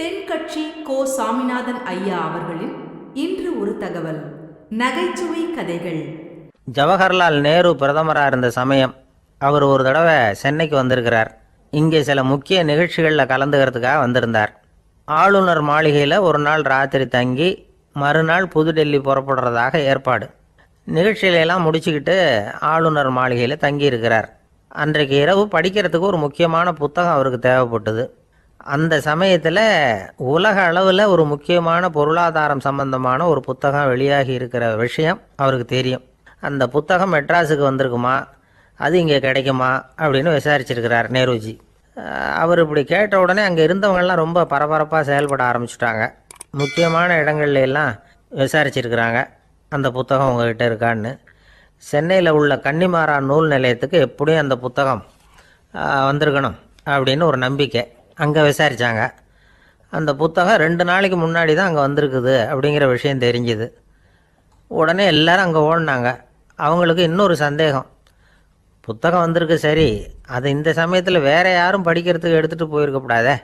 தென்கட்சி கோ சாமிநாதன் ஐயா அவர்களின் இன்று ஒரு தகவல். நகைச்சுவை கதைகள். ஜவஹர்லால் நேரு பிரதமராக இருந்த சமயம் அவர் ஒரு தடவை சென்னைக்கு வந்திருக்கிறார். இங்கே சில முக்கிய நிகழ்ச்சிகளில் கலந்துக்கிறதுக்காக வந்திருந்தார். ஆளுநர் மாளிகையில் ஒரு நாள் ராத்திரி தங்கி மறுநாள் புதுடெல்லி புறப்படுறதாக ஏற்பாடு. நிகழ்ச்சிகளை எல்லாம் முடிச்சுக்கிட்டு ஆளுநர் மாளிகையில் தங்கியிருக்கிறார். அன்றைக்கு இரவு படிக்கிறதுக்கு ஒரு முக்கியமான புத்தகம் அவருக்கு தேவைப்பட்டது. அந்த சமயத்தில் உலக அளவில் ஒரு முக்கியமான பொருளாதாரம் சம்பந்தமான ஒரு புத்தகம் வெளியாகி இருக்கிற விஷயம் அவருக்கு தெரியும். அந்த புத்தகம் மெட்ராஸுக்கு வந்திருக்குமா? அது இங்கே கிடைக்குமா? அப்படின்னு விசாரிச்சிருக்கிறார் நேருஜி. அவர் இப்படி கேட்ட உடனே அங்கே இருந்தவங்கெல்லாம் ரொம்ப பரபரப்பாக செயல்பட ஆரம்பிச்சிட்டாங்க. முக்கியமான இடங்கள்ல எல்லாம் விசாரிச்சிருக்கிறாங்க. அந்த புத்தகம் உங்ககிட்ட இருக்கான்னு. சென்னையில் உள்ள கன்னிமாரா நூல் நிலையத்துக்கு எப்படியும் அந்த புத்தகம் வந்திருக்கணும் அப்படின்னு ஒரு நம்பிக்கை. அங்கே விசாரித்தாங்க அந்த புத்தகம் ரெண்டு நாளைக்கு முன்னாடி தான் அங்கே வந்திருக்குது அப்படிங்கிற விஷயம் தெரிஞ்சுது. உடனே எல்லோரும் அங்கே ஓடினாங்க. அவங்களுக்கு இன்னொரு சந்தேகம். புத்தகம் வந்திருக்கு சரி அது இந்த சமயத்தில் வேறு யாரும் படிக்கிறதுக்கு எடுத்துகிட்டு போயிருக்கக்கூடாதே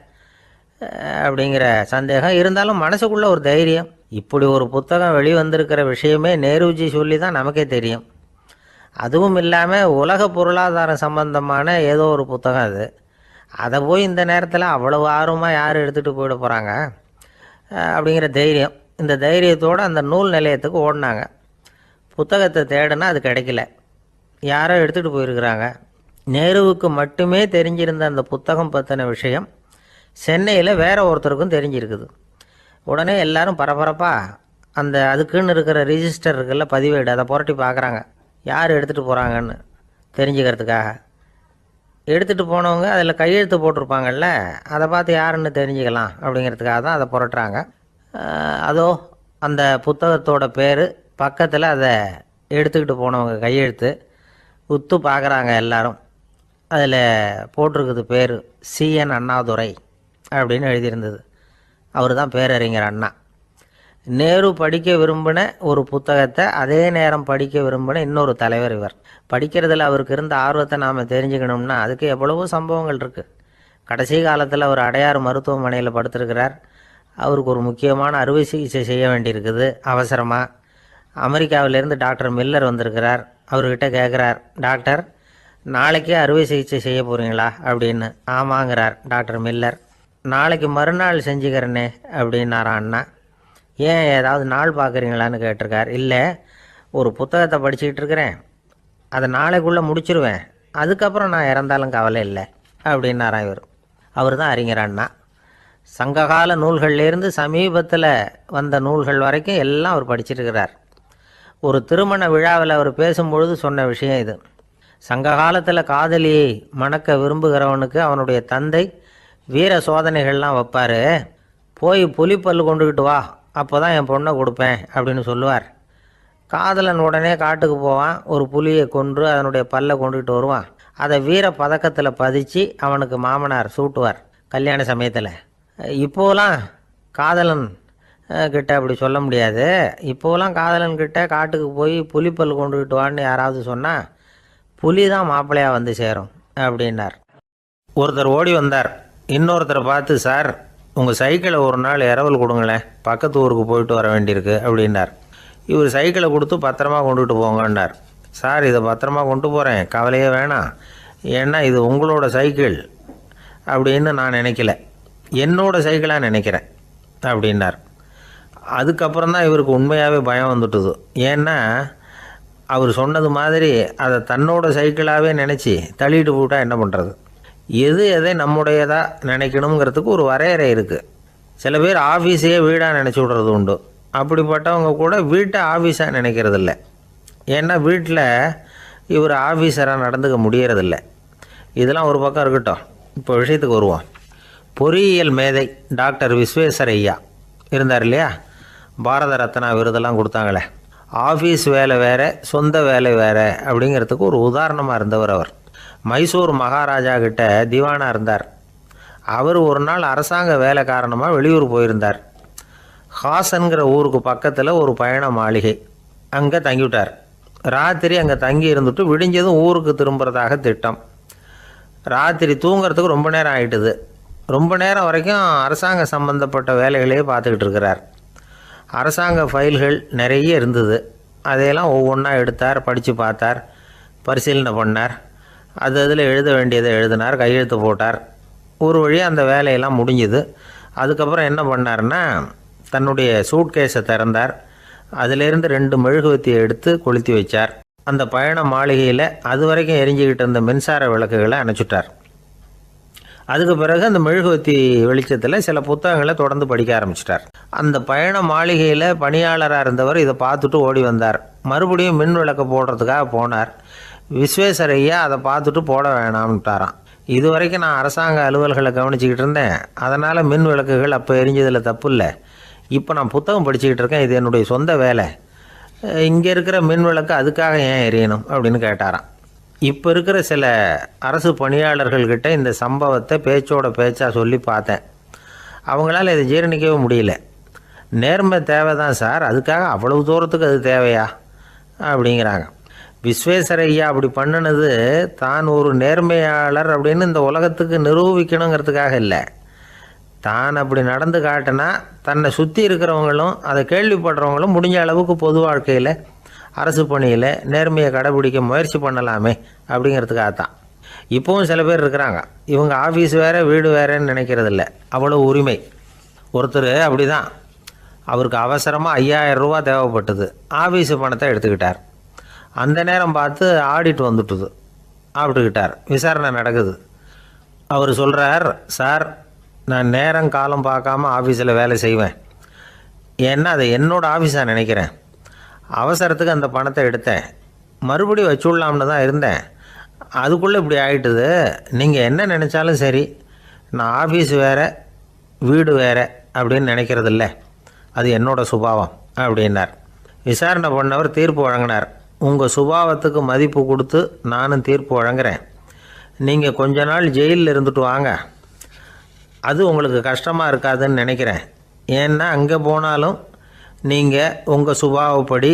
அப்படிங்கிற சந்தேகம். இருந்தாலும் மனசுக்குள்ளே ஒரு தைரியம். இப்படி ஒரு புத்தகம் வெளிவந்திருக்கிற விஷயமே நேருஜி சொல்லி தான் நமக்கே தெரியும். அதுவும் இல்லாமல் உலக பொருளாதாரம் சம்பந்தமான ஏதோ ஒரு புத்தகம் அது. அதை போய் இந்த நேரத்தில் அவ்வளவு ஆர்வமாக யார் எடுத்துகிட்டு போயிட போகிறாங்க அப்படிங்கிற தைரியம். இந்த தைரியத்தோடு அந்த நூல் நிலையத்துக்கு ஓடினாங்க. புத்தகத்தை தேடினா அது கிடைக்கல. யாரோ எடுத்துகிட்டு போயிருக்கிறாங்க. நேருவுக்கு மட்டுமே தெரிஞ்சிருந்த அந்த புத்தகம் பற்றின விஷயம் சென்னையில் வேற ஒருத்தருக்கும் தெரிஞ்சிருக்குது. உடனே எல்லாரும் பரபரப்பாக அந்த அதுக்குன்னு இருக்கிற ரிஜிஸ்டர் இருக்குல்ல பதிவேடு அதை புரட்டி பார்க்குறாங்க. யார் எடுத்துகிட்டு போகிறாங்கன்னு தெரிஞ்சுக்கிறதுக்காக. எடுத்துகிட்டு போனவங்க அதில் கையெழுத்து போட்டிருப்பாங்கல்ல அதை பார்த்து யாருன்னு தெரிஞ்சுக்கலாம் அப்படிங்கிறதுக்காக தான் அதை புரட்டுறாங்க. அதோ அந்த புத்தகத்தோட பேர் பக்கத்தில் அதை எடுத்துக்கிட்டு போனவங்க கையெழுத்து உத்து பார்க்குறாங்க எல்லாரும். அதில் போட்டிருக்குது பேர் சிஎன் அண்ணாதுரை அப்படின்னு எழுதியிருந்தது. அவர் தான் பேரறிஞர் அண்ணா. நேரு படிக்க விரும்பின ஒரு புத்தகத்தை அதே நேரம் படிக்க விரும்பின இன்னொரு தலைவர் இவர். படிக்கிறதுல அவருக்கு இருந்த ஆர்வத்தை நாம் தெரிஞ்சுக்கணும்னா அதுக்கு எவ்வளவோ சம்பவங்கள் இருக்குது கடைசி காலத்தில் அவர் அடையாறு மருத்துவமனையில் படுத்திருக்கிறார். அவருக்கு ஒரு முக்கியமான அறுவை சிகிச்சை செய்ய வேண்டியிருக்குது. அவசரமாக அமெரிக்காவிலேருந்து டாக்டர் மில்லர் வந்திருக்கிறார். அவர்கிட்ட கேட்குறார் டாக்டர் நாளைக்கே அறுவை சிகிச்சை செய்ய போகிறீங்களா அப்படின்னு. ஆமாங்கிறார் டாக்டர் மில்லர். நாளைக்கு மறுநாள் செஞ்சுக்கிறேனே அப்படின்னாரா அண்ணா. ஏன் ஏதாவது நாள் பார்க்குறீங்களான்னு கேட்டிருக்கார். இல்லை ஒரு புத்தகத்தை படிச்சுக்கிட்டு இருக்கிறேன். அதை நாளைக்குள்ளே முடிச்சிருவேன். அதுக்கப்புறம் நான் இறந்தாலும் கவலை இல்லை அப்படின்னாராம் இவர். அவர் தான் அறிஞர் அண்ணா சங்ககால நூல்கள்லேருந்து சமீபத்தில் வந்த நூல்கள் வரைக்கும் எல்லாம் அவர் படிச்சிருக்கிறார் ஒரு திருமண விழாவில் அவர் பேசும்பொழுது சொன்ன விஷயம் இது. சங்க காலத்தில் காதலியை மணக்க விரும்புகிறவனுக்கு அவனுடைய தந்தை வீர சோதனைகள்லாம் வைப்பார். போய் புலிப்பல் கொண்டுக்கிட்டு வா அப்போ தான் என் பொண்ணை கொடுப்பேன் அப்படின்னு சொல்லுவார். காதலன் உடனே காட்டுக்கு போவான் ஒரு புலியை கொன்று அதனுடைய பல்லை கொண்டுகிட்டு வருவான். அதை வீர பதக்கத்தில் பதிச்சு அவனுக்கு மாமனார் சூட்டுவார் கல்யாண சமயத்தில். இப்போலாம் காதலன் கிட்ட அப்படி சொல்ல முடியாது. இப்போலாம் காதலன் கிட்ட காட்டுக்கு போய் புலிப்பல் கொண்டுகிட்டு வான்னு யாராவது சொன்னால் புலி தான் மாப்பிள்ளையாக வந்து சேரும் அப்படின்னார். ஒருத்தர் ஓடி வந்தார். இன்னொருத்தரை பார்த்து சார் உங்கள் சைக்கிளை ஒரு நாள் இரவல் கொடுங்களேன். பக்கத்து ஊருக்கு போயிட்டு வர வேண்டியிருக்கு அப்படின்னார். இவர் சைக்கிளை கொடுத்து பத்திரமா கொண்டுகிட்டு போங்கன்னார். சார் இதை பத்திரமா கொண்டு போகிறேன் கவலையே வேணாம். ஏன்னா இது உங்களோட சைக்கிள். அப்படின்னு நான் நினைக்கல. என்னோட சைக்கிளாக நினைக்கிறேன் அப்படின்னார். அதுக்கப்புறம் தான் இவருக்கு உண்மையாகவே பயம் வந்துட்டுது. ஏன்னா அவர் சொன்னது மாதிரி அதை தன்னோட சைக்கிளாகவே நினச்சி தள்ளிட்டு போட்டால் என்ன பண்ணுறது எது எதை நம்முடையதாக நினைக்கணுங்கிறதுக்கு ஒரு வரையறை இருக்குது சில பேர் ஆஃபீஸையே வீடாக நினச்சி விடுறது உண்டு. அப்படிப்பட்டவங்க கூட வீட்டை ஆஃபீஸாக நினைக்கிறது இல்லை ஏன்னா வீட்டில் இவர் ஆஃபீஸராக நடந்துக்க முடியறதில்ல. இதெல்லாம் ஒரு பக்கம் இருக்கட்டும். இப்போ விஷயத்துக்கு வருவோம். பொறியியல் மேதை டாக்டர் விஸ்வேஸ்வர ஐயா இருந்தார் இல்லையா? பாரத ரத்னா விருதெல்லாம் கொடுத்தாங்களே. ஆஃபீஸ் வேலை வேறு சொந்த வேலை வேறு அப்படிங்கிறதுக்கு ஒரு உதாரணமாக இருந்தவர் அவர். மைசூர் மகாராஜா கிட்ட திவானாக இருந்தார். அவர் ஒரு நாள் அரசாங்க வேலை காரணமாக வெளியூர் போயிருந்தார். ஹாசன்கிற ஊருக்கு பக்கத்தில் ஒரு பயண மாளிகை. அங்கே தங்கிவிட்டார். ராத்திரி அங்கே தங்கி இருந்துட்டு விடிஞ்சதும் ஊருக்கு திரும்புறதாக திட்டம். ராத்திரி தூங்கிறதுக்கு ரொம்ப நேரம் ஆயிட்டுது. ரொம்ப நேரம் வரைக்கும் அரசாங்க சம்பந்தப்பட்ட வேலைகளையே பார்த்துக்கிட்டு இருக்கிறார். அரசாங்க ஃபைல்கள் நிறைய இருந்தது. அதையெல்லாம் ஒவ்வொன்றா எடுத்தார் படித்து பார்த்தார் பரிசீலனை பண்ணார். அது அதில் எழுத வேண்டியதை எழுதினார் கையெழுத்து போட்டார். ஒரு வழியாக அந்த வேலையெல்லாம் முடிஞ்சுது. அதுக்கப்புறம் என்ன பண்ணார்னா தன்னுடைய சூட்கேஸை திறந்தார். அதிலிருந்து ரெண்டு மெழுகுவத்தியை எடுத்து கொளுத்தி வச்சார். அந்த பயண மாளிகையில் அது வரைக்கும் எரிஞ்சிக்கிட்டு இருந்த மின்சார விளக்குகளை அணைச்சிட்டார். அதுக்கு பிறகு அந்த மெழுகுவத்தி வெளிச்சத்தில் சில புத்தகங்களை தொடர்ந்து படிக்க ஆரம்பிச்சிட்டார். அந்த பயண மாளிகையில் பணியாளராக இருந்தவர் இதை பார்த்துட்டு ஓடி வந்தார். மறுபடியும் மின் விளக்கு போடுறதுக்காக போனார். விஸ்வேஸ்வர் ஐயா அதை பார்த்துட்டு போட வேணாம்ட்டாராம். இது வரைக்கும் நான் அரசாங்க அலுவல்களை கவனிச்சிக்கிட்டு இருந்தேன். அதனால் மின் விளக்குகள் அப்போ எரிஞ்சதில் தப்பு இல்லை. இப்போ நான் புத்தகம் படிச்சுக்கிட்டு இருக்கேன். இது என்னுடைய சொந்த வேலை. இங்கே இருக்கிற மின் விளக்கு அதுக்காக ஏன் எரியணும் அப்படின்னு கேட்டாராம். இப்போ இருக்கிற சில அரசு பணியாளர்கள்கிட்ட இந்த சம்பவத்தை பேச்சோட பேச்சாக சொல்லி பார்த்தேன். அவங்களால இதை ஜீரணிக்கவே முடியல. நேர்மை தேவை தான் சார். அதுக்காக அவ்வளவு தூரத்துக்கு அது தேவையா? அப்படிங்கிறாங்க. விஸ்வேஸ்வர ஐயா அப்படி பண்ணினது தான் ஒரு நேர்மையாளர் அப்படின்னு இந்த உலகத்துக்கு நிரூபிக்கணுங்கிறதுக்காக இல்லை. தான் அப்படி நடந்து காட்டினா தன்னை சுற்றி இருக்கிறவங்களும் அதை கேள்விப்படுறவங்களும் முடிஞ்ச அளவுக்கு பொது வாழ்க்கையில் அரசு பணியில் நேர்மையை கடைபிடிக்க முயற்சி பண்ணலாமே அப்படிங்கிறதுக்காக தான். இப்போவும் சில பேர் இருக்கிறாங்க. இவங்க ஆஃபீஸ் வேறு வீடு வேறேன்னு நினைக்கிறதில்ல. அவ்வளோ உரிமை. ஒருத்தர் அப்படி தான் அவருக்கு அவசரமாக ஐயாயிரம் ரூபா தேவைப்பட்டது. ஆஃபீஸு பணத்தை எடுத்துக்கிட்டார். அந்த நேரம் பார்த்து ஆடிட் வந்துட்டுது. ஆப்பிட்டுக்கிட்டார். விசாரணை நடக்குது. அவர் சொல்கிறார் சார் நான் நேரம் காலம் பார்க்காம ஆஃபீஸில் வேலை செய்வேன். ஏன்னா அதை என்னோடய ஆஃபீஸாக நினைக்கிறேன். அவசரத்துக்கு அந்த பணத்தை எடுத்தேன். மறுபடியும் வச்சுடலாம்னு தான் இருந்தேன். அதுக்குள்ளே இப்படி ஆகிட்டுது நீங்கள் என்ன நினச்சாலும் சரி நான் ஆஃபீஸ் வேறு வீடு வேறு அப்படின்னு நினைக்கிறதில்ல. அது என்னோட சுபாவம் அப்படின்னார். விசாரணை பண்ணவர் தீர்ப்பு வழங்கினார். உங்கள் சுபாவத்துக்கு மதிப்பு கொடுத்து நானும் தீர்ப்பு வழங்குறேன். நீங்கள் கொஞ்ச நாள் ஜெயிலில் இருந்துட்டு வாங்க. அது உங்களுக்கு கஷ்டமாக இருக்காதுன்னு நினைக்கிறேன். ஏன்னா அங்கே போனாலும் நீங்கள் உங்கள் சுபாவப்படி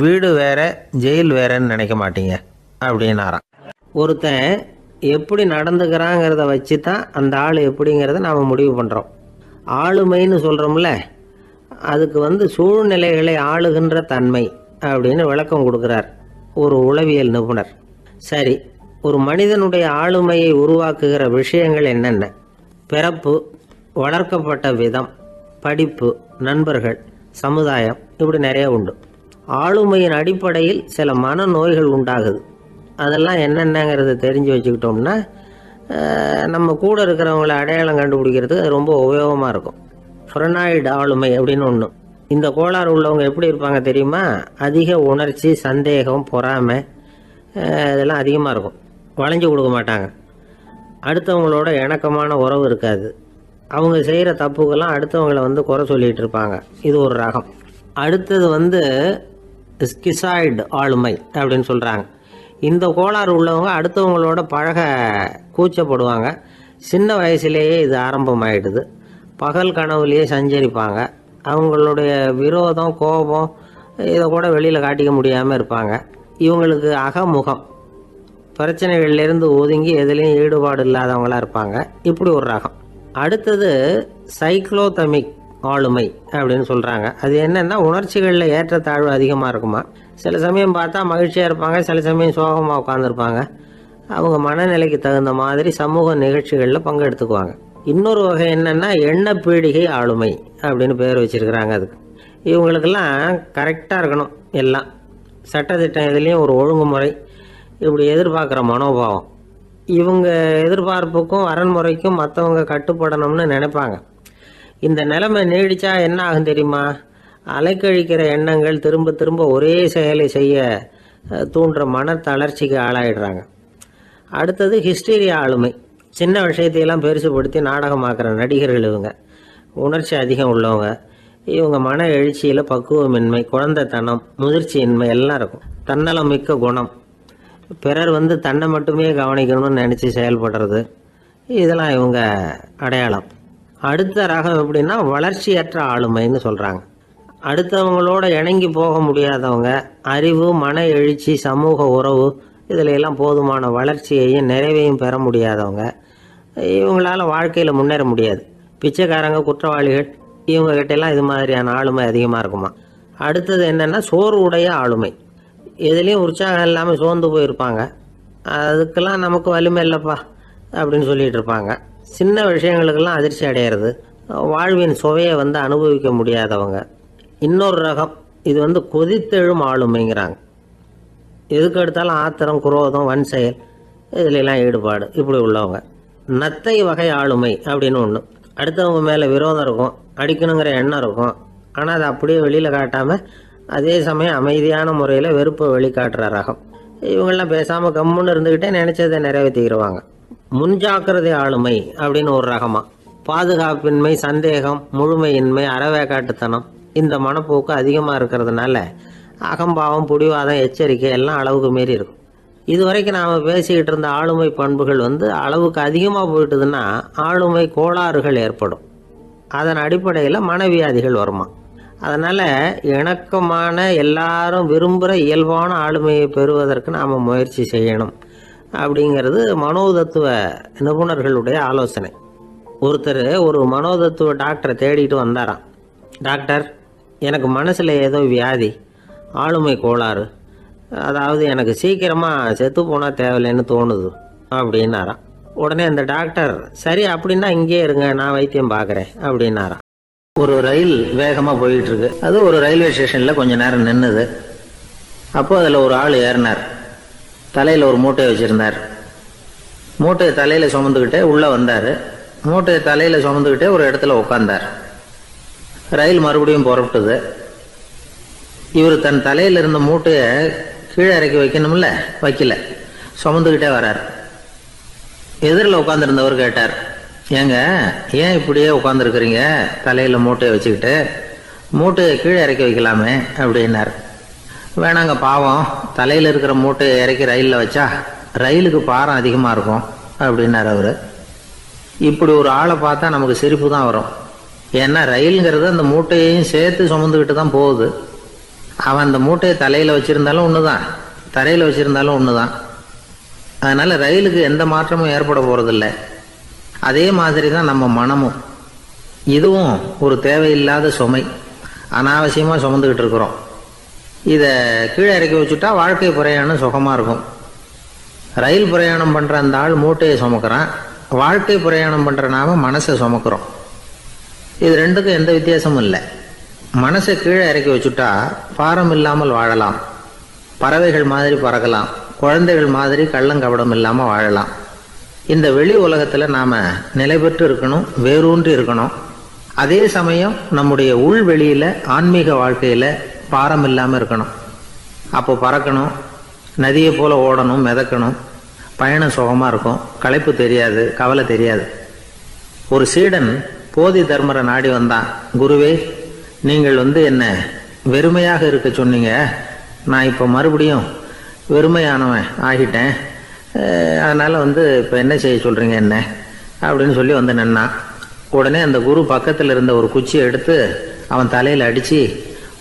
வீடு வேற ஜெயில் வேறேன்னு நினைக்க மாட்டீங்க அப்படின்னாராம். ஒருத்தன் எப்படி நடந்துக்கிறாங்கிறத வச்சு தான் அந்த ஆள் எப்படிங்கிறத நாம் முடிவு பண்ணுறோம் ஆளுமைன்னு சொல்கிறோம்ல அதுக்கு வந்து சூழ்நிலைகளை ஆளுகின்ற தன்மை. அப்படின்னு விளக்கம் கொடுக்குறார் ஒரு உளவியல் நிபுணர். சரி ஒரு மனிதனுடைய ஆளுமையை உருவாக்குகிற விஷயங்கள் என்னென்ன? பிறப்பு வளர்க்கப்பட்ட விதம் படிப்பு நண்பர்கள் சமுதாயம் இப்படி நிறைய உண்டு. ஆளுமையின் அடிப்படையில் சில மனநோய்கள் உண்டாகுது. அதெல்லாம் என்னென்னங்கிறத தெரிஞ்சு வச்சுக்கிட்டோம்னா நம்ம கூட இருக்கிறவங்கள அடையாளம் கண்டுபிடிக்கிறதுக்கு அது ரொம்ப உபயோகமாக இருக்கும். ஃப்ரெனாய்டு ஆளுமை அப்படின்னு ஒன்று இந்த கோளாறு உள்ளவங்க எப்படி இருப்பாங்க தெரியுமா? அதிக உணர்ச்சி சந்தேகம் பொறாமை இதெல்லாம் அதிகமாக இருக்கும். வளைஞ்சு கொடுக்க மாட்டாங்க. அடுத்தவங்களோட இணக்கமான உறவு இருக்காது. அவங்க செய்கிற தப்புக்கெல்லாம் அடுத்தவங்களை வந்து குறை சொல்லிகிட்டு இருப்பாங்க. இது ஒரு ரகம். அடுத்தது வந்து ஸ்கிசாய்டு ஆளுமை அப்படின்னு சொல்கிறாங்க இந்த கோளாறு உள்ளவங்க அடுத்தவங்களோட பழக கூச்சப்படுவாங்க. சின்ன வயசுலேயே இது ஆரம்பமாயிடுது. பகல் கனவுலேயே சஞ்சரிப்பாங்க. அவங்களுடைய விரோதம் கோபம் இதை கூட வெளியில் காட்டிக்க முடியாமல் இருப்பாங்க. இவங்களுக்கு அகமுகம். பிரச்சனைகள்லேருந்து ஒதுங்கி எதுலேயும் ஈடுபாடு இல்லாதவங்களா இருப்பாங்க. இப்படி ஒரு ரகம். அடுத்தது சைக்ளோதமிக் ஆளுமை அப்படின்னு சொல்கிறாங்க அது என்னென்னா உணர்ச்சிகளில் ஏற்றத்தாழ்வு அதிகமாக இருக்குமா? சில சமயம் பார்த்தா மகிழ்ச்சியாக இருப்பாங்க சில சமயம் சோகமாக உட்காந்துருப்பாங்க அவங்க மனநிலைக்கு தகுந்த மாதிரி சமூக நிகழ்ச்சிகளில் பங்கெடுத்துக்குவாங்க. இன்னொரு வகை என்னென்னா எண்ண பீடிகை ஆளுமை அப்படின்னு பேர் வச்சிருக்கிறாங்க அதுக்கு. இவங்களுக்கெல்லாம் கரெக்டாக இருக்கணும் எல்லாம். சட்டத்திட்டம் இதுலேயும் ஒரு ஒழுங்குமுறை இப்படி எதிர்பார்க்குற மனோபாவம். இவங்க எதிர்பார்ப்புக்கும் அரண்முறைக்கும் மற்றவங்க கட்டுப்படணும்னு நினைப்பாங்க. இந்த நிலைமை நீடித்தா என்ன ஆகும் தெரியுமா? அலைக்கழிக்கிற எண்ணங்கள் திரும்ப திரும்ப ஒரே செயலை செய்ய தூண்டுற மன தளர்ச்சிக்கு ஆளாயிடுறாங்க. அடுத்தது ஹிஸ்டீரியா ஆளுமை. சின்ன விஷயத்தையெல்லாம் பெருசுபடுத்தி நாடகமாக்குற நடிகர்கள் இவங்க. உணர்ச்சி அதிகம் உள்ளவங்க. இவங்க மன எழுச்சியில் பக்குவமின்மை குழந்தைத்தனம் முதிர்ச்சியின்மை எல்லாம் இருக்கும். தன்னலம் மிக்க குணம். பிறர் வந்து தன்னை மட்டுமே கவனிக்கணும்னு நினச்சி செயல்படுறது. இதெல்லாம் இவங்க அடையாளம். அடுத்த ரகம் எப்படின்னா வளர்ச்சியற்ற ஆளுமைன்னு சொல்கிறாங்க அடுத்தவங்களோட இணங்கி போக முடியாதவங்க அறிவு மன எழுச்சி சமூக உறவு இதில் எல்லாம் போதுமான வளர்ச்சியையும் நிறைவையும் பெற முடியாதவங்க. இவங்களால் வாழ்க்கையில் முன்னேற முடியாது. பிச்சைக்காரங்க குற்றவாளிகள் இவங்ககிட்டலாம் இது மாதிரியான ஆளுமை அதிகமாக இருக்குமா? அடுத்தது என்னென்னா சோர்வுடைய ஆளுமை. எதுலேயும் உற்சாகம் இல்லாமல் சோர்ந்து போயிருப்பாங்க. அதுக்கெல்லாம் நமக்கு வலிமை இல்லைப்பா அப்படின்னு சொல்லிட்டு இருப்பாங்க. சின்ன விஷயங்களுக்கெல்லாம் அதிர்ச்சி அடையிறது. வாழ்வின் சுவையை வந்து அனுபவிக்க முடியாதவங்க. இன்னொரு ரகம் இது வந்து கொதித்தெழும் ஆளுமைங்கிறாங்க. எதுக்கு எடுத்தாலும் ஆத்திரம் குரோதம் வன் செயல் இதுலெல்லாம் ஈடுபாடு. இப்படி உள்ளவங்க. நத்தை வகை ஆளுமை அப்படின்னு ஒன்று அடுத்தவங்க மேலே விரோதம் இருக்கும் அடிக்கணுங்கிற எண்ணம் இருக்கும். ஆனால் அதை அப்படியே வெளியில் காட்டாமல் அதே சமயம் அமைதியான முறையில் வெறுப்பை வெளிக்காட்டுற ரகம். இவங்கெல்லாம் பேசாமல் கம்முன்னு இருந்துக்கிட்டே நினச்சதை நிறைவேற்றிக்கிடுவாங்க முன்ஜாக்கிரதை ஆளுமை அப்படின்னு ஒரு ரகமாக பாதுகாப்பின்மை சந்தேகம் முழுமையின்மை அறவேக்காட்டுத்தனம் இந்த மனப்போக்கு அதிகமாக இருக்கிறதுனால அகம்பாவம் புடிவாதம் எச்சரிக்கை எல்லாம் அளவுக்கு மீறி இருக்கும். இது வரைக்கும் நாம் பேசிக்கிட்டு இருந்த ஆளுமை பண்புகள் வந்து அளவுக்கு அதிகமாக போயிட்டுதுன்னா ஆளுமை கோளாறுகள் ஏற்படும். அதன் அடிப்படையில் மனவியாதிகள் வருமா? அதனால் இணக்கமான எல்லாரும் விரும்புகிற இயல்பான ஆளுமையை பெறுவதற்கு நாம் முயற்சி செய்யணும். அப்படிங்கிறது மனோதத்துவ நிபுணர்களுடைய ஆலோசனை. ஒருத்தர் ஒரு மனோதத்துவ டாக்டரை தேடிட்டு வந்தாராம். டாக்டர் எனக்கு மனசில் ஏதோ வியாதி. ஆளுமை கோளாறு. அதாவது எனக்கு சீக்கிரமாக செத்து போனால் தேவையில்லைன்னு தோணுது அப்படின்னாராம் உடனே அந்த டாக்டர் சரி அப்படின்னா இங்கேயே இருங்க நான் வைத்தியம் பார்க்குறேன் அப்படின்னாராம் ஒரு ரயில் வேகமாக போயிட்டுருக்கு. அது ஒரு ரயில்வே ஸ்டேஷனில் கொஞ்சம் நேரம் நின்றுது அப்போ அதில் ஒரு ஆள் ஏறினார். தலையில் ஒரு மூட்டையை வச்சுருந்தார். மூட்டையை தலையில் சுமந்துக்கிட்டே உள்ளே வந்தார். மூட்டையை தலையில் சுமந்துக்கிட்டே ஒரு இடத்துல உட்காந்தார் ரயில் மறுபடியும் புறப்பட்டுது. இவர் தன் தலையில் இருந்த மூட்டையை கீழே இறக்கி வைக்கணும்ல? வைக்கல. சுமந்துக்கிட்டே வரார். எதிரில் உட்காந்துருந்தவர் கேட்டார் ஏங்க ஏன் இப்படியே உட்காந்துருக்குறீங்க தலையில் மூட்டையை வச்சுக்கிட்டு மூட்டையை கீழே இறக்கி வைக்கலாமே? அப்படின்னார். வேணாங்க பாவம். தலையில் இருக்கிற மூட்டையை இறக்கி ரயிலில் வச்சா ரயிலுக்கு பாரம் அதிகமாக இருக்கும் அப்படின்னார் அவர். இப்படி ஒரு ஆளை பார்த்தா நமக்கு சிரிப்பு தான் வரும். ஏன்னா ரயிலுங்கிறது அந்த மூட்டையையும் சேர்த்து சுமந்துக்கிட்டு தான் போகுது. அவன் அந்த மூட்டையை தலையில் வச்சுருந்தாலும் ஒன்று தான் தரையில் வச்சுருந்தாலும் ஒன்று தான் அதனால் ரயிலுக்கு எந்த மாற்றமும் ஏற்பட போகிறதில்ல அதே மாதிரி தான் நம்ம மனமும். இதுவும் ஒரு தேவையில்லாத சுமை. அனாவசியமாக சுமந்துக்கிட்டு இருக்கிறோம். இதை கீழே இறக்கி வச்சுட்டா வாழ்க்கை பிரயாணம் சுகமாக இருக்கும். ரயில் பிரயாணம் பண்ணுற அந்த ஆள் மூட்டையை சுமக்கிறான். வாழ்க்கை பிரயாணம் பண்ணுற நாம மனசை சுமக்கிறோம். இது ரெண்டுக்கும் எந்த வித்தியாசமும் இல்லை. மனசை கீழே இறக்கி வச்சுட்டா பாரம் இல்லாமல் வாழலாம். பறவைகள் மாதிரி பறக்கலாம். குழந்தைகள் மாதிரி கள்ளங்கபடம் இல்லாமல் வாழலாம். இந்த வெளி உலகத்தில் நாம் நிலை பெற்று இருக்கணும் வேரூன்றி இருக்கணும். அதே சமயம் நம்முடைய உள் வெளியில் ஆன்மீக வாழ்க்கையில் பாரம் இல்லாமல் இருக்கணும். அப்போ பறக்கணும் நதியை போல் ஓடணும் மிதக்கணும். பயணம் சுகமாக இருக்கும். களைப்பு தெரியாது கவலை தெரியாது. ஒரு சீடன் போதி தர்மரை நாடி வந்தான். குருவே நீங்கள் வந்து என்ன வெறுமையாக இருக்க சொன்னீங்க? நான் இப்போ மறுபடியும் வெறுமையானவன் ஆகிட்டேன். அதனால் வந்து இப்போ என்ன செய்ய சொல்கிறீங்க என்ன? அப்படின்னு சொல்லி வந்து நின்னான் உடனே அந்த குரு பக்கத்தில் இருந்த ஒரு குச்சியை எடுத்து அவன் தலையில் அடித்து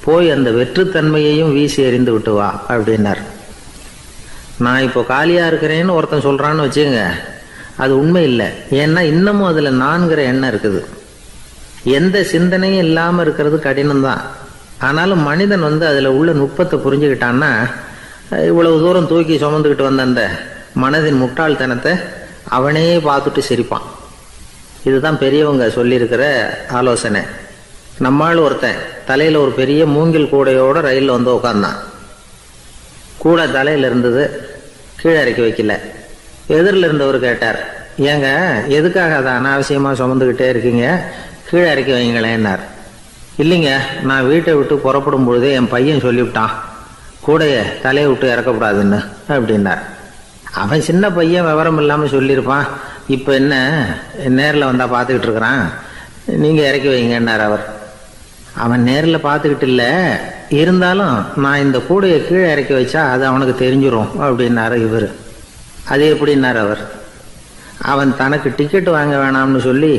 போய் அந்த வெற்றுத்தன்மையையும் வீசி எறிந்து விட்டு வா அப்படின்னார். நான் இப்போ காலியாக இருக்கிறேன்னு ஒருத்தன் சொல்கிறான்னு வச்சுங்க அது உண்மை இல்லை. ஏன்னா இன்னமும் அதில் நான்கிற எண்ணம் இருக்குது. எந்த சிந்தனையும் இல்லாமல் இருக்கிறது கடினம்தான். ஆனாலும் மனிதன் வந்து அதில் உள்ள நுட்பத்தை புரிஞ்சுக்கிட்டான்னா இவ்வளவு தூரம் தூக்கி சுமந்துக்கிட்டு வந்த அந்த மனதின் முட்டாள்தனத்தை அவனே பார்த்துட்டு சிரிப்பான். இதுதான் பெரியவங்க சொல்லியிருக்கிற ஆலோசனை. நம்மால் ஒருத்தன் தலையில் ஒரு பெரிய மூங்கில் கூடையோட ரயிலில் வந்து உட்காந்தான் கூடை தலையில் இருந்தது கீழே இறக்கி வைக்கல. எதிரில் இருந்தவர் கேட்டார் ஏங்க எதுக்காக அதை அனாவசியமாக சுமந்துக்கிட்டே இருக்கீங்க? கீழே இறக்கி வைங்களேன்னார். இல்லைங்க நான் வீட்டை விட்டு புறப்படும் பொழுதே என் பையன் சொல்லிவிட்டான். கூடையை தலையை விட்டு இறக்கக்கூடாதுன்னு அப்படின்னார். அவன் சின்ன பையன் விவரம் இல்லாமல் சொல்லியிருப்பான். இப்போ என்ன நேரில் வந்தால் பார்த்துக்கிட்டு இருக்கிறான். நீங்கள் இறக்கி வைங்கன்னார் அவர். அவன் நேரில் பார்த்துக்கிட்டு இல்லை. இருந்தாலும் நான் இந்த கூடையை கீழே இறக்கி வச்சா அது அவனுக்கு தெரிஞ்சிரும் அப்படின்னாரு இவர். அது எப்படின்னார் அவர்? அவன் தனக்கு டிக்கெட் வாங்க வேணாம்னு சொல்லி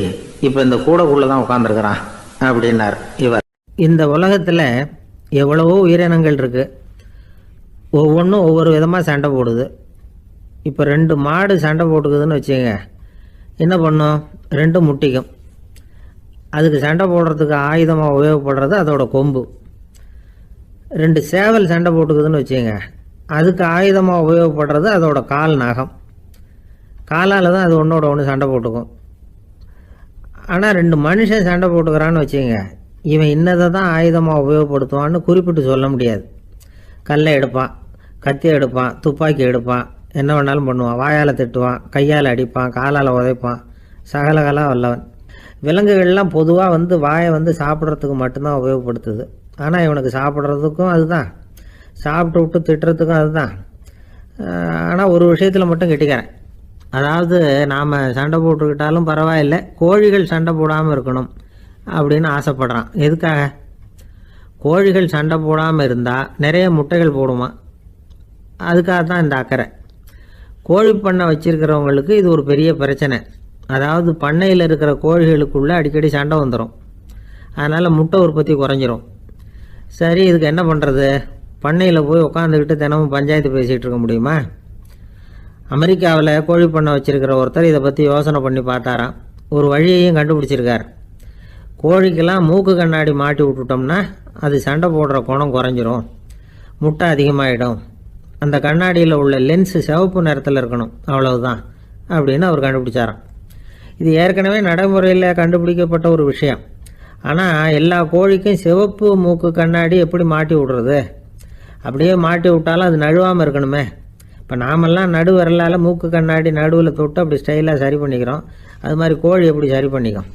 இப்போ இந்த கூடைக்குள்ளே தான் உட்காந்துருக்கிறான் அப்படின்னார் இவர். இந்த உலகத்தில் எவ்வளவோ உயிரினங்கள் இருக்கு. ஒவ்வொன்றும் ஒவ்வொரு விதமாக சண்டை போடுது. இப்போ ரெண்டு மாடு சண்டை போட்டுக்குதுன்னு வச்சுங்க என்ன பண்ணும்? ரெண்டும் முட்டிக்கும். அதுக்கு சண்டை போடுறதுக்கு ஆயுதமாக உபயோகப்படுறது அதோட கொம்பு. ரெண்டு சேவல் சண்டை போட்டுக்குதுன்னு வச்சுங்க அதுக்கு ஆயுதமாக உபயோகப்படுறது அதோட கால் நகம். காலால் தான் அது ஒன்றோட ஒன்று சண்டை போட்டுக்கும். ஆனால் ரெண்டு மனுஷன் சண்டை போட்டுக்கிறான்னு வச்சுங்க இவன் இன்னதை தான் ஆயுதமாக உபயோகப்படுத்துவான்னு குறிப்பிட்டு சொல்ல முடியாது. கல்லை எடுப்பான் கத்தி எடுப்பான் துப்பாக்கி எடுப்பான் என்ன வேணாலும் பண்ணுவான். வாயால் திட்டுவான் கையால் அடிப்பான் காலால் உதைப்பான். சகலகலா வல்லவன். விலங்குகள்லாம் பொதுவாக வந்து வாயை வந்து சாப்பிட்றதுக்கு மட்டும்தான் உபயோகப்படுத்துது. ஆனால் இவனுக்கு சாப்பிட்றதுக்கும் அதுதான். சாப்பிட்டு விட்டு திட்டுறதுக்கும் அதுதான். ஆனால் ஒரு விஷயத்தில் மட்டும் கெட்டிக்கிறேன் அதாவது நாம் சண்டை போட்டுக்கிட்டாலும் பரவாயில்லை கோழிகள் சண்டை போடாமல் இருக்கணும் அப்படின்னு ஆசைப்படுறான். எதுக்காக? கோழிகள் சண்டை போடாமல் இருந்தால் நிறைய முட்டைகள் போடுமா? அதுக்காக தான் இந்த அக்கறை. கோழி பண்ணை வச்சுருக்கிறவங்களுக்கு இது ஒரு பெரிய பிரச்சனை. அதாவது பண்ணையில் இருக்கிற கோழிகளுக்குள்ளே அடிக்கடி சண்டை வந்துடும் அதனால் முட்டை உற்பத்தி குறைஞ்சிரும். சரி இதுக்கு என்ன பண்ணுறது பண்ணையில் போய் உட்காந்துக்கிட்டு தினமும் பஞ்சாயத்து பேசிகிட்டு இருக்க முடியுமா? அமெரிக்காவில் கோழி பண்ணை வச்சுருக்கிற ஒருத்தர் இதை பற்றி யோசனை பண்ணி பார்த்தாராம். ஒரு வழியையும் கண்டுபிடிச்சிருக்கார். கோழிக்கெல்லாம் மூக்கு கண்ணாடி மாட்டி விட்டுட்டோம்னா அது சண்டை போடுற குணம் குறைஞ்சிரும். முட்டை அதிகமாகிடும் அந்த கண்ணாடியில் உள்ள லென்ஸு சிவப்பு நிறத்தில் இருக்கணும். அவ்வளவுதான் அப்படின்னு அவர் கண்டுபிடிச்சாராம். இது ஏற்கனவே நடைமுறையில் கண்டுபிடிக்கப்பட்ட ஒரு விஷயம். ஆனால் எல்லா கோழிக்கும் சிவப்பு மூக்கு கண்ணாடி எப்படி மாட்டி விடுறது? அப்படியே மாட்டி விட்டாலும் அது நழுவாமல் இருக்கணுமே. இப்போ நாமெல்லாம் நடுவரலால் மூக்கு கண்ணாடி நடுவில் தொட்டு அப்படி ஸ்டைலாக சரி பண்ணிக்கிறோம். அது மாதிரி கோழி எப்படி சரி பண்ணிக்கும்?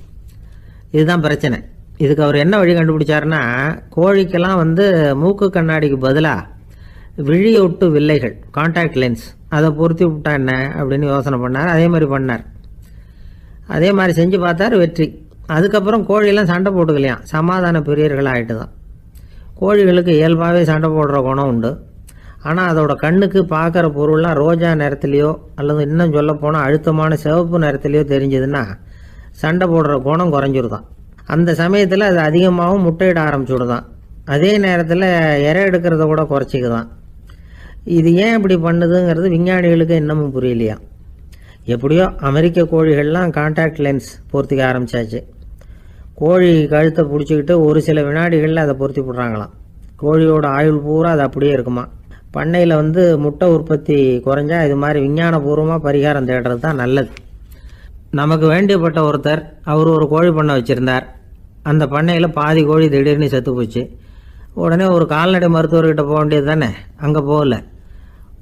இதுதான் பிரச்சனை. இதுக்கு அவர் என்ன வழி கண்டுபிடிச்சாருன்னா கோழிக்கெல்லாம் வந்து மூக்கு கண்ணாடிக்கு பதிலாக விழியொட்டு வில்லைகள் காண்டாக்ட் லென்ஸ் அதை பொருத்தி விட்டா என்ன அப்படின்னு யோசனை பண்ணார். அதே மாதிரி பண்ணார். அதே மாதிரி செஞ்சு பார்த்தார் வெற்றி. அதுக்கப்புறம் கோழியெல்லாம் சண்டை போட்டுக்கலையாம். சமாதான பிரியர்களாக ஆகிட்டு தான் கோழிகளுக்கு இயல்பாகவே சண்டை போடுற குணம் உண்டு. ஆனால் அதோட கண்ணுக்கு பார்க்குற பொருள்லாம் ரோஜா நிறத்துலையோ அல்லது இன்னும் சொல்ல போனால் அழுத்தமான சிவப்பு நிறத்துலையோ தெரிஞ்சதுன்னா சண்டை போடுற குணம் குறைஞ்சிருதான். அந்த சமயத்தில் அது அதிகமாகவும் முட்டையிட ஆரம்பிச்சுடுதான். அதே நேரத்தில் இறை எடுக்கிறத கூட குறைச்சிக்குதான். இது ஏன் இப்படி பண்ணுதுங்கிறது விஞ்ஞானிகளுக்கு இன்னமும் புரியலையா? எப்படியோ அமெரிக்க கோழிகள்லாம் கான்டாக்ட் லென்ஸ் பொருத்திக்க ஆரம்பிச்சாச்சு. கோழி கழுத்தை பிடிச்சிக்கிட்டு ஒரு சில வினாடிகளில் அதை பொருத்தி விட்றாங்களாம் கோழியோட ஆயுள் பூரா அது அப்படியே இருக்குமா? பண்ணையில் வந்து முட்டை உற்பத்தி குறைஞ்சா இது மாதிரி விஞ்ஞானபூர்வமாக பரிகாரம் தேடுறது தான் நல்லது. நமக்கு வேண்டியப்பட்ட ஒருத்தர் அவர் ஒரு கோழி பண்ணை வச்சுருந்தார். அந்த பண்ணையில் பாதி கோழி திடீர்னு செத்து போச்சு. உடனே ஒரு கால்நடை மருத்துவர்கிட்ட போக வேண்டியது தானே? அங்கே போகல.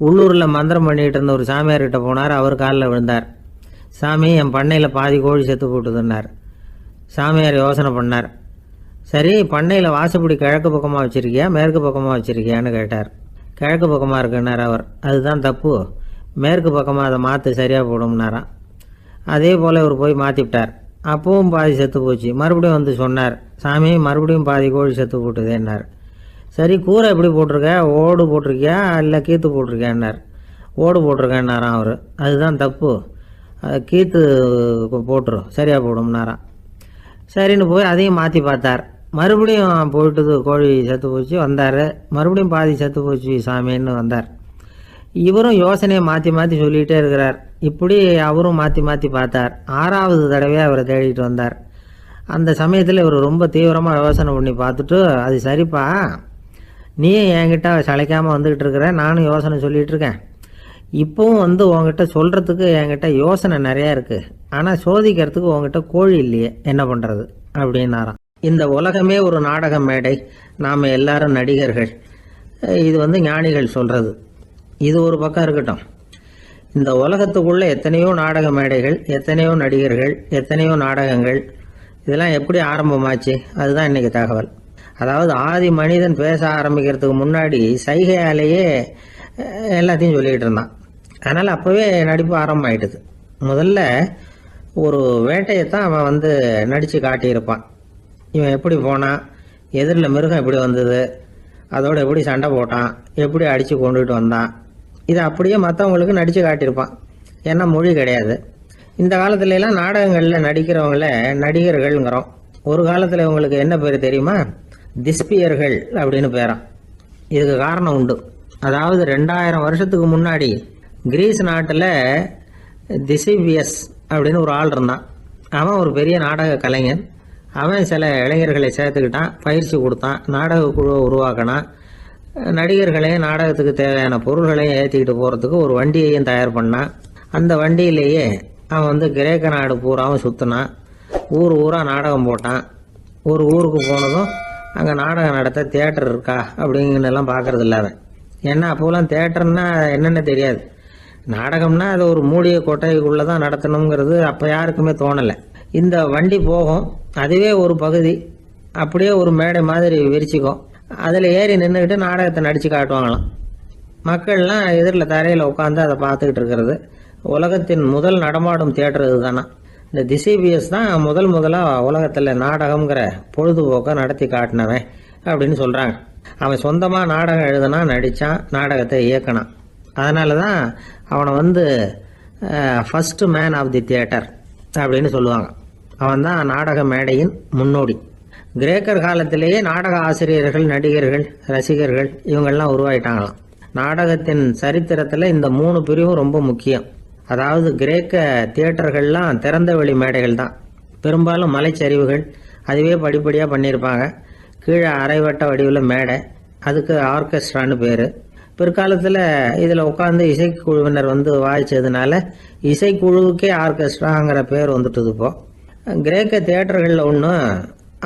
உள்ளூரில் மந்திரம் பண்ணிகிட்டு இருந்த ஒரு சாமியார்கிட்ட போனார் அவர் காலில் விழுந்தார். சாமி என் பண்ணையில் பாதி கோழி செத்து போட்டுதுன்னார். சாமியார் யோசனை பண்ணார். சரி பண்ணையில் வாசப்படி கிழக்கு பக்கமாக வச்சுருக்கியா மேற்கு பக்கமாக வச்சுருக்கியான்னு கேட்டார். கிழக்கு பக்கமாக இருக்குன்னார் அவர். அதுதான் தப்பு. மேற்கு பக்கமாக அதை மாற்று சரியாக போடும்னாராம் அதே போல் இவர் போய் மாற்றிவிட்டார் அப்பவும் பாதி செத்து போச்சு. மறுபடியும் வந்து சொன்னார் சாமி மறுபடியும் பாதி கோழி செத்து போட்டுதேன்னார். சரி கூரை எப்படி போட்டிருக்க? ஓடு போட்டிருக்கியா? இல்லை கீத்து போட்டிருக்கியான்னார். ஓடு போட்டிருக்கேன்னாராம் அவர். அதுதான் தப்பு. கீத்து போட்டுரும். சரியாக போடும்னாராம் சரின்னு போய் அதையும் மாற்றி பார்த்தார். மறுபடியும் போயிட்டுது கோழி செத்து போச்சு வந்தார். மறுபடியும் பாதி செத்து போச்சு சாமின்னு வந்தார். இவரும் யோசனையை மாற்றி மாற்றி சொல்லிகிட்டே இருக்கிறார். இப்படி அவரும் மாற்றி மாற்றி பார்த்தார். ஆறாவது தடவையாக அவரை தேடிட்டு வந்தார். அந்த சமயத்தில் இவர் ரொம்ப தீவிரமாக யோசனை பண்ணி பார்த்துட்டு அது சரிப்பா. நீயும் என்கிட்ட சளைக்காமல் வந்துக்கிட்டு இருக்கிற நானும் யோசனை சொல்லிகிட்டு இருக்கேன். இப்போவும் வந்து உங்ககிட்ட சொல்கிறதுக்கு என்கிட்ட யோசனை நிறையா இருக்குது ஆனால் சோதிக்கிறதுக்கு உங்ககிட்ட கோழி இல்லையே. என்ன பண்ணுறது அப்படின்னாராம். இந்த உலகமே ஒரு நாடக மேடை. நாம் எல்லாரும் நடிகர்கள். இது வந்து ஞானிகள் சொல்கிறது இது ஒரு பக்கம் இருக்கட்டும். இந்த உலகத்துக்குள்ளே எத்தனையோ நாடக மேடைகள் எத்தனையோ நடிகர்கள் எத்தனையோ நாடகங்கள். இதெல்லாம் எப்படி ஆரம்பமாச்சு? அதுதான் இன்றைக்கி தகவல். அதாவது ஆதி மனிதன் பேச ஆரம்பிக்கிறதுக்கு முன்னாடி சைகையாலேயே எல்லாத்தையும் சொல்லிக்கிட்டு இருந்தான். அதனால் அப்போவே நடிப்பு ஆரம்பமாயிட்டுது. முதல்ல ஒரு வேட்டையை தான் அவன் வந்து நடித்து காட்டியிருப்பான். இவன் எப்படி போனான் எதிரில் மிருகம் எப்படி வந்தது? அதோட எப்படி சண்டை போட்டான்? எப்படி அடித்து கொண்டுகிட்டு வந்தான்? இதை அப்படியே மற்றவங்களுக்கு நடித்து காட்டியிருப்பான். ஏன்னா மொழி கிடையாது. இந்த காலத்துலலாம் நாடகங்களில் நடிக்கிறவங்கள நடிகர்கள்ங்கிறோம். ஒரு காலத்தில் இவங்களுக்கு என்ன பேர் தெரியுமா? திஸ்பியர்கள் அப்படின்னு பேரான் இதுக்கு காரணம் உண்டு. அதாவது ரெண்டாயிரம் வருஷத்துக்கு முன்னாடி கிரீஸ் நாட்டில் திசிபியஸ் அப்படின்னு ஒரு ஆள் இருந்தான். அவன் ஒரு பெரிய நாடக கலைஞன். அவன் சில இளைஞர்களை சேர்த்துக்கிட்டான் பயிற்சி கொடுத்தான் நாடக குழுவை உருவாக்கினான். நடிகர்களையும் நாடகத்துக்கு தேவையான பொருள்களையும் ஏற்றிக்கிட்டு போகிறதுக்கு ஒரு வண்டியையும் தயார் பண்ணான். அந்த வண்டியிலேயே அவன் வந்து கிரேக்க நாடு பூராவும் சுற்றினான் ஊர் ஊராக நாடகம் போட்டான். ஒரு ஊருக்கு போனதும் அங்கே நாடகம் நடத்த தேட்டர் இருக்கா அப்படிங்கன்னு பார்க்குறது பார்க்கறது அவன். ஏன்னா அப்போலாம் தியேட்டர்னா என்னென்ன தெரியாது. நாடகம்னா அது ஒரு மூடிய கொட்டைக்குள்ளே தான் நடத்தணுங்கிறது அப்போ யாருக்குமே தோணலை. இந்த வண்டி போகும். அதுவே ஒரு பகுதி. அப்படியே ஒரு மேடை மாதிரி விரிச்சிக்கும். அதில் ஏறி நின்றுக்கிட்டு நாடகத்தை நடித்து காட்டுவாங்களாம். மக்கள்லாம் எதிரில் தரையில் உட்காந்து அதை பார்த்துக்கிட்டு இருக்கிறது. உலகத்தின் முதல் நடமாடும் தியேட்டர் இதுதானா? இந்த திசைபிஎஸ் தான் முதல் முதலாக உலகத்தில் நாடகம்ங்கிற பொழுதுபோக்கை நடத்தி காட்டினவன் அப்படின்னு சொல்கிறாங்க அவன் சொந்தமாக நாடகம் எழுதுனா நடித்தான் நாடகத்தை இயக்கினான். அதனால தான் அவனை வந்து first man of the theatre அப்படின்னு சொல்லுவாங்க. அவன் தான் நாடக மேடையின் முன்னோடி. கிரேக்கர் காலத்திலேயே நாடக ஆசிரியர்கள் நடிகர்கள் ரசிகர்கள் இவங்கெல்லாம் உருவாயிட்டாங்களாம். நாடகத்தின் சரித்திரத்தில் இந்த மூணு பிரிவும் ரொம்ப முக்கியம். அதாவது கிரேக்க தியேட்டர்கள்லாம் திறந்த வெளி மேடைகள் தான். பெரும்பாலும் மலைச்சரிவுகள் அதுவே படிப்படியாக பண்ணியிருப்பாங்க. கீழே அரைவட்ட வடிவில் மேடை அதுக்கு ஆர்கெஸ்ட்ரான்னு பேர். பிற்காலத்தில் இதில் உட்காந்து இசைக்குழுவினர் வந்து வாய்ச்சதுனால இசைக்குழுவுக்கே ஆர்கெஸ்ட்ராங்கிற பேர் வந்துட்டு இப்போ. கிரேக்க தேட்டர்களில் ஒன்று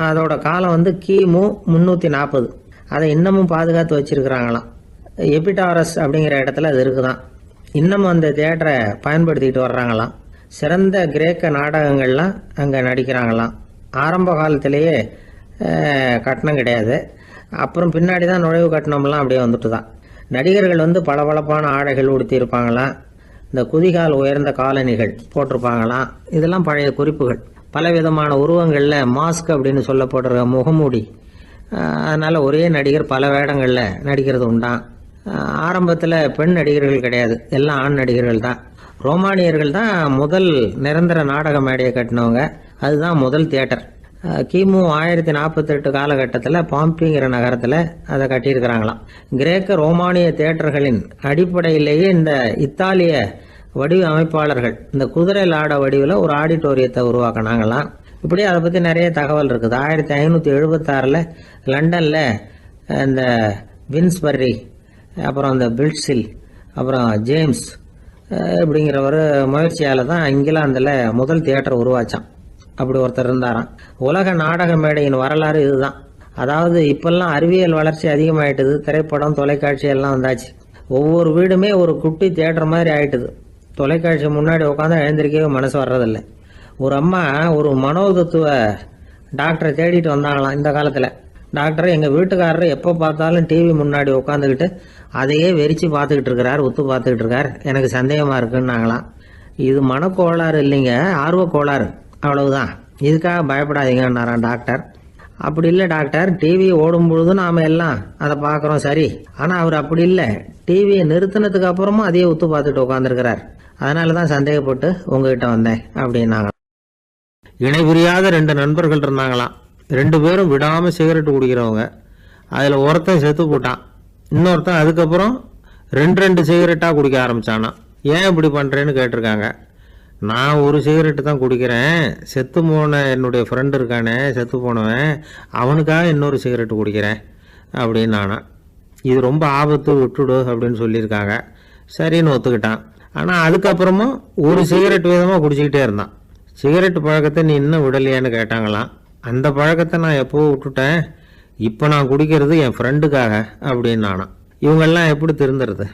அதோட காலம் வந்து கிமு முந்நூற்றி நாற்பது அதை இன்னமும் பாதுகாத்து வச்சிருக்கிறாங்களாம். எபிடாரஸ் அப்படிங்கிற இடத்துல அது இருக்குதான். இன்னமும் அந்த தேட்டரை பயன்படுத்திக்கிட்டு வர்றாங்களாம். சிறந்த கிரேக்க நாடகங்கள்லாம் அங்கே நடிக்கிறாங்களாம். ஆரம்ப காலத்திலேயே கட்டணம் கிடையாது. அப்புறம் பின்னாடி தான் நுழைவு கட்டணம்லாம் அப்படியே வந்துட்டு தான் நடிகர்கள் வந்து பளபளப்பான ஆடைகள் உடுத்தியிருப்பாங்களாம் இந்த குதிகால் உயர்ந்த காலணிகள் போட்டிருப்பாங்களாம். இதெல்லாம் பழைய குறிப்புகள். பலவிதமான உருவங்களில் மாஸ்க் அப்படின்னு சொல்லப்படுற முகமூடி. அதனால் ஒரே நடிகர் பல வேடங்களில் நடிக்கிறது உண்டாம் ஆரம்பத்தில் பெண் நடிகர்கள் கிடையாது. எல்லாம் ஆண் நடிகர்கள் தான். ரோமானியர்கள் தான் முதல் நிரந்தர நாடக மேடையை கட்டினவங்க. அதுதான் முதல் தியேட்டர். கிமு ஆயிரத்தி நாற்பத்தெட்டு காலகட்டத்தில் பாம்பிங்கிற நகரத்தில் அதை கட்டியிருக்கிறாங்களாம். கிரேக்க ரோமானிய தியேட்டர்களின் அடிப்படையிலேயே இந்த இத்தாலிய வடிவமைப்பாளர்கள். இந்த குதிரை லாட வடிவில் ஒரு ஆடிட்டோரியத்தை உருவாக்கினாங்களாம் இப்படி அதை பற்றி நிறைய தகவல் இருக்குது. ஆயிரத்தி ஐநூற்றி எழுபத்தாறில் லண்டனில் இந்த வின்ஸ்பர்ரி அப்புறம் இந்த பில்ட்ஸில் அப்புறம் ஜேம்ஸ் அப்படிங்கிற இப்படிங்கிறவர் முயற்சியால் தான் இங்கிலாந்தில் முதல் தியேட்டர் உருவாச்சான். அப்படி ஒருத்தர் இருந்தாராம். உலக நாடக மேடையின் வரலாறு இதுதான். அதாவது இப்பெல்லாம் அறிவியல் வளர்ச்சி அதிகமாயிட்டுது. திரைப்படம் தொலைக்காட்சி எல்லாம் வந்தாச்சு. ஒவ்வொரு வீடுமே ஒரு குட்டி தியேட்டர் மாதிரி ஆயிட்டுது. தொலைக்காட்சி முன்னாடி உட்காந்து எழுந்திருக்கவே மனசு வர்றதில்லை. ஒரு அம்மா ஒரு மனோதத்துவ டாக்டரை தேடிட்டு வந்தாங்களாம் இந்த காலத்தில். டாக்டர் எங்கள் வீட்டுக்காரர் எப்போ பார்த்தாலும் டிவி முன்னாடி உட்காந்துக்கிட்டு அதையே வெறிச்சு பார்த்துக்கிட்டு இருக்கிறார் உத்து பார்த்துக்கிட்டு இருக்கார். எனக்கு சந்தேகமாக இருக்குன்னாங்களாம். இது மனக்கோளாறு இல்லைங்க ஆர்வ கோளாறு. அவ்வளவுதான். இதுக்காக பயப்படாதீங்கன்னாராம் டாக்டர். அப்படி இல்லை டாக்டர் டிவி ஓடும் பொழுது நாம் எல்லாம் அதை பார்க்குறோம் சரி. ஆனால் அவர் அப்படி இல்லை. டிவியை நிறுத்தினதுக்கு அப்புறமும் அதையே ஒத்து பார்த்துட்டு உட்காந்துருக்கிறார் அதனால தான் சந்தேகப்பட்டு உங்ககிட்ட வந்தேன் அப்படின்னாங்க இணை புரியாத ரெண்டு நண்பர்கள் இருந்தாங்களாம். ரெண்டு பேரும் விடாமல் சிகரெட் குடிக்கிறவங்க. அதில் ஒருத்தன் செத்து போட்டான். இன்னொருத்தன் அதுக்கப்புறம் ரெண்டு ரெண்டு சிகரெட்டாக குடிக்க ஆரம்பித்தானான் ஏன் இப்படி பண்ணுறேன்னு கேட்டிருக்காங்க. நான் ஒரு சிகரெட்டு தான் குடிக்கிறேன். செத்து போன என்னுடைய ஃப்ரெண்டு இருக்கானே செத்து போனவன் அவனுக்காக இன்னொரு சிகரெட்டு குடிக்கிறேன் அப்படின்னு நானா இது ரொம்ப ஆபத்து விட்டுடு அப்படின்னு சொல்லியிருக்காங்க. சரின்னு ஒத்துக்கிட்டான். ஆனால் அதுக்கப்புறமும் ஒரு சிகரெட் விதமாக குடிச்சிக்கிட்டே இருந்தான். சிகரெட் பழக்கத்தை நீ இன்னும் விடலையான்னு கேட்டாங்களாம். அந்த பழக்கத்தை நான் எப்போ விட்டுட்டேன். இப்போ நான் குடிக்கிறது என் ஃப்ரெண்டுக்காக அப்படின்னு நானாம் இவங்கெல்லாம் எப்படி திருந்துறது?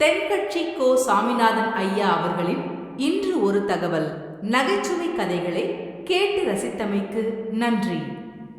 தென்கட்சி கோ சாமிநாதன் ஐயா அவர்களின் இன்று ஒரு தகவல். நகைச்சுவை கதைகளை கேட்டு ரசித்தமைக்கு நன்றி.